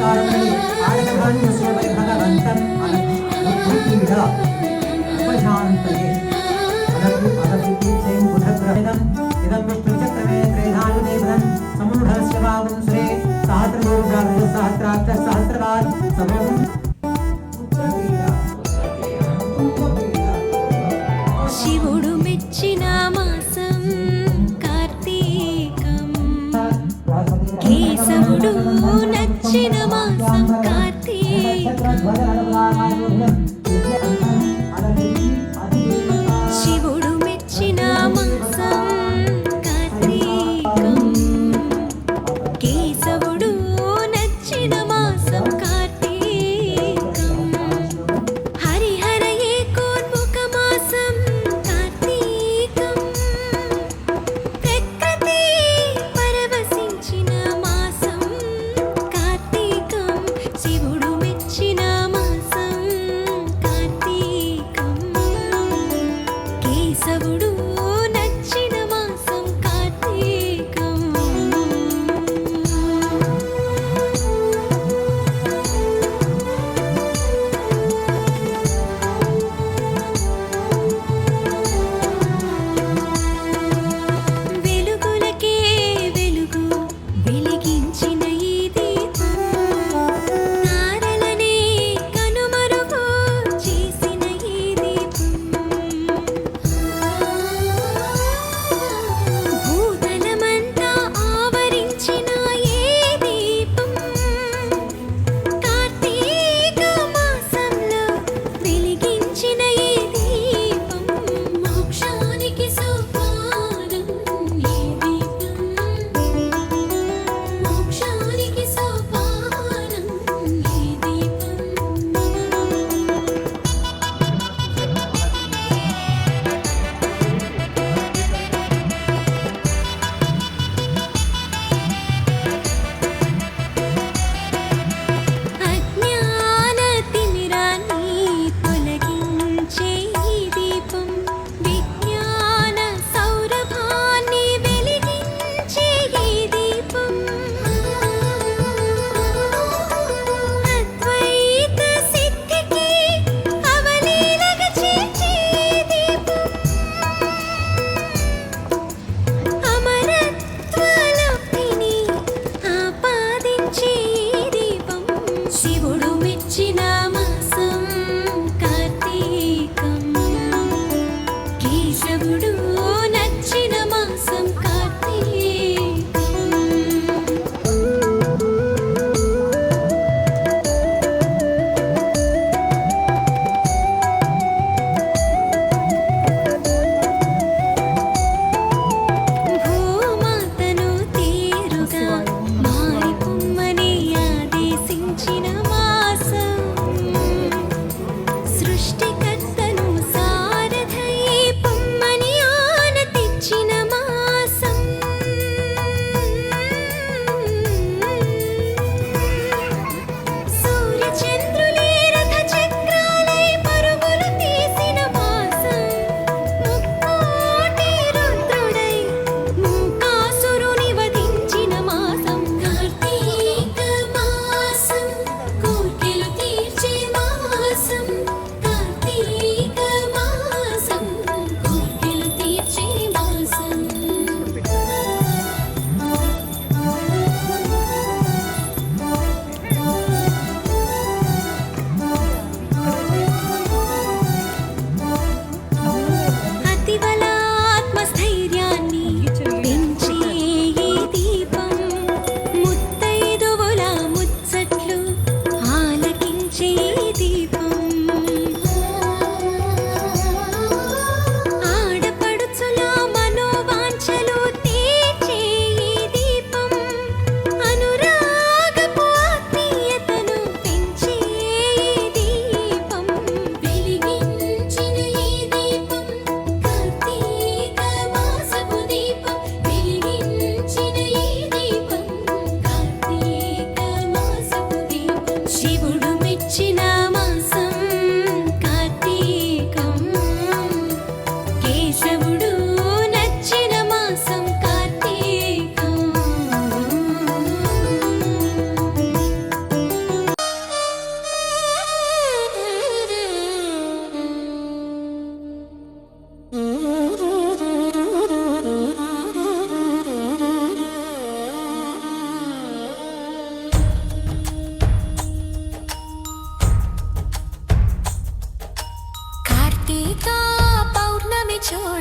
കാരണങ്ങളിൽ ആനന്ദധാന്യസ്യ പരിഭഗവന്തം അനധിവിധ ഉപശാന്തയെ അനധി അനധിദീപ്തയും ബുധഗ്രഹണം ഇതം വിഷ്ണുചക്രമേ ത്രേധാനുദേവൻ സമൂഢസ്യ വാവുംസുരേ സഹസ്രഗുരുഗ്രഹ സഹസ്രാബ്ദ സഹസ്രവാൻ സമൂഹം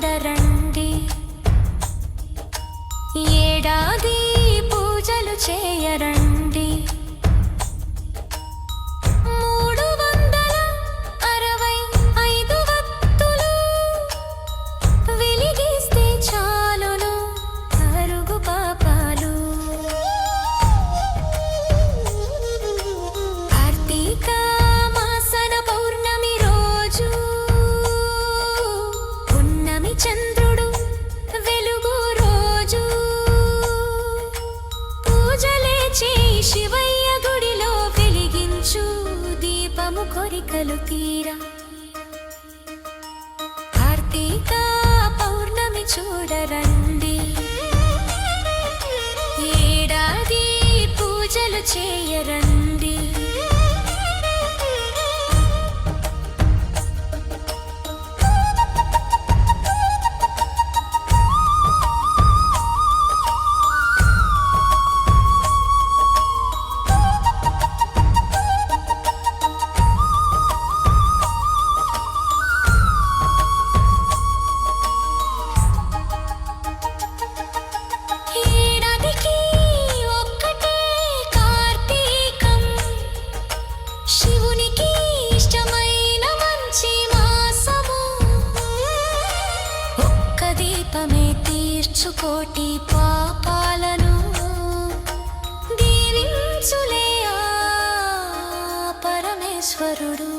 தொடரணும். కోరికలు తీరా. కార్తీక పౌర్ణమి చూడరండి. ఏడాది పూజలు చేయరండి. దీపమే తీర్చుకోటి పాపాలను దీవించులే పరమేశ్వరుడు.